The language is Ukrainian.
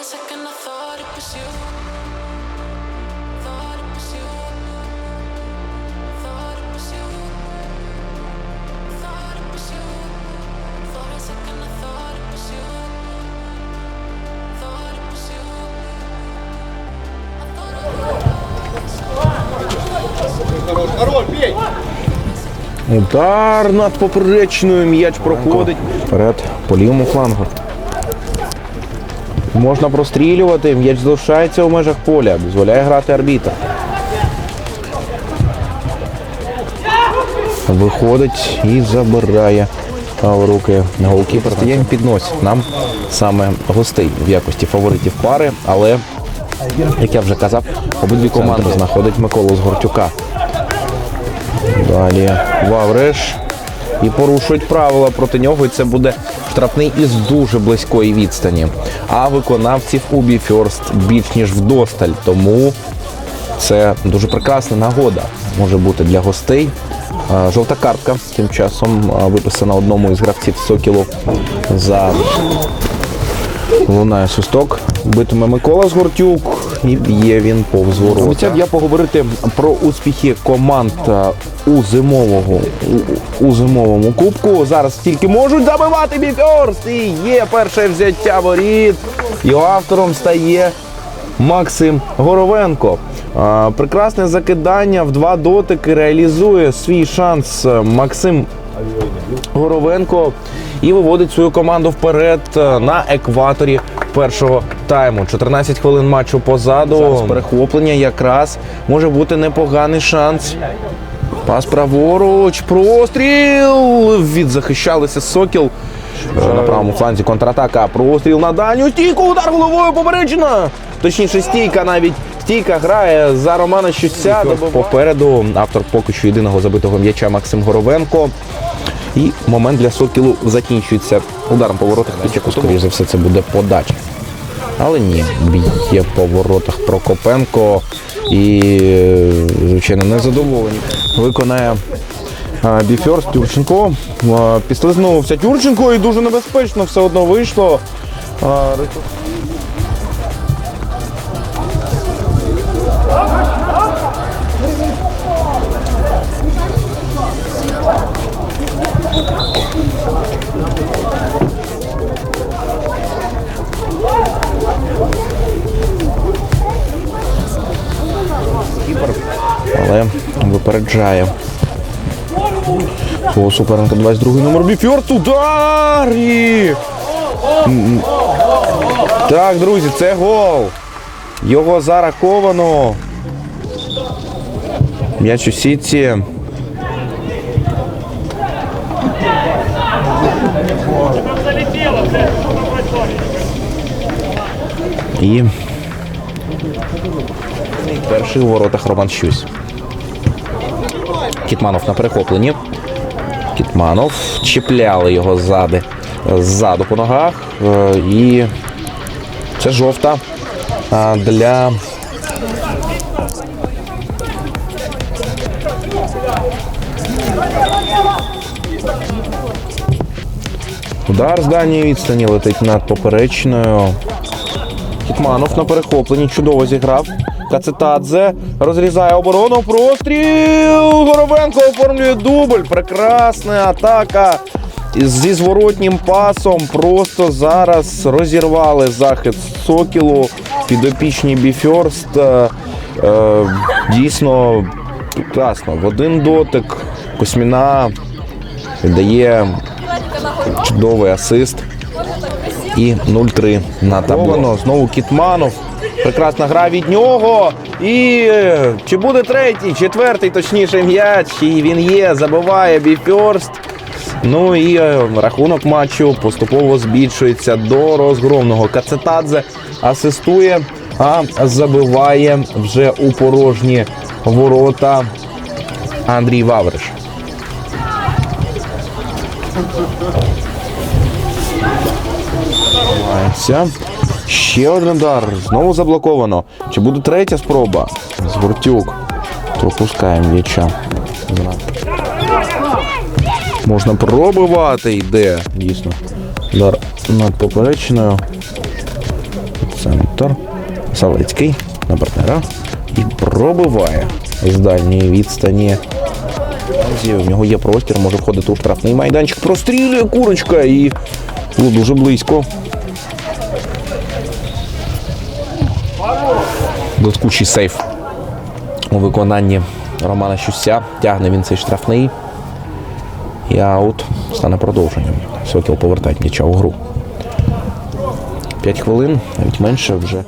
a second, I thought it was you. Thought it was you. Thought it was you. Thought it was you. For a second, I thought it was you. Thought it was you. I thought it Король, бей! Удар над поперечною м'яч проходить. Вперед по лівому флангу. Можна прострілювати, м'яч залишається у межах поля, дозволяє грати арбітр. Виходить і забирає в руки голкіпер. Стоянь підносить нам саме гостей в якості фаворитів пари, але, як я вже казав, обидві команди знаходить Миколу Згортюка. Далі Вавриш. І порушують правила проти нього, і це буде штрафний із дуже близької відстані. А виконавців у Біферст більш ніж вдосталь. Тому це дуже прекрасна нагода може бути для гостей. Жовта картка тим часом виписана одному із гравців Сокілу за Лунає свисток, битиме Микола Згортюк і б'є він повз ворота. Обіцяв я поговорити про успіхи команд е, у зимового у, у зимовому кубку. Зараз тільки можуть забивати Біферст. І є перше взяття воріт. Його автором стає Максим Горовенко. А, Прекрасне закидання в два дотики реалізує свій шанс е, Максим Горовенко і виводить свою команду вперед е, на екваторі першого тайму. 14 хвилин матчу позаду. Зараз перехоплення якраз може бути непоганий шанс. Пас праворуч, простріл! Відзахищалися Сокіл. Е, На правому фланзі контратака. Простріл на дальню стійку. Удар головою попереджена. Точніше, стійка навіть. Стійка грає за Романа Щуся. Попереду автор поки що єдиного забитого м'яча Максим Горовенко. І момент для Сокілу закінчується ударом по воротах. Хоча, скоріш за все, це буде подача. Але ні, б'є по воротах Прокопенко і, звичайно, незадоволені. Виконає біферс Тюрченко. Післизнувся Тюрченко і дуже небезпечно все одно вийшло. Випереджає. Свого суперника 22 номер Біфьорд. Удар! Так, друзі, це гол. Його зараховано. М'яч у сітці. І перший у воротах Роман Щусь. Кітманов на перехопленні. Кітманов чіпляли його ззади, ззаду по ногах. Е, І це жовта для. Удар з дальньої відстані летить над поперечною. Кітманов на перехопленні чудово зіграв. Кацетадзе розрізає оборону. Простріл! Горовенко оформлює дубль. Прекрасна атака. Зі зворотнім пасом просто зараз розірвали захист Сокілу. Підопічні Біфьорст. Е, е, дійсно прекрасно. В один дотик Косміна дає чудовий асист. І 0-3 на табло. Знову Кітманов. Прекрасна гра від нього. І е, чи буде третій, четвертий, точніше, м'яч. І він є, забиває Біферст. Ну і е, рахунок матчу поступово збільшується до розгромного. Кацетадзе асистує, а забиває вже у порожні ворота Андрій Вавриш. Мається. Ще один удар. Знову заблоковано. Чи буде третя спроба? Згортюк. Пропускає м'яча. Можна пробивати. Йде. Дійсно. Удар над поперечною. Центр. Салецький на партнера. І пробиває з дальньої відстані. У нього є простір, може входити у штрафний майданчик. Прострілює курочка і було дуже близько. Блискучий сейф у виконанні Романа Щуся. Тягне він цей штрафний. І аут стане продовженням. Сокіл повертає м'яча у гру. 5 хвилин, навіть менше вже.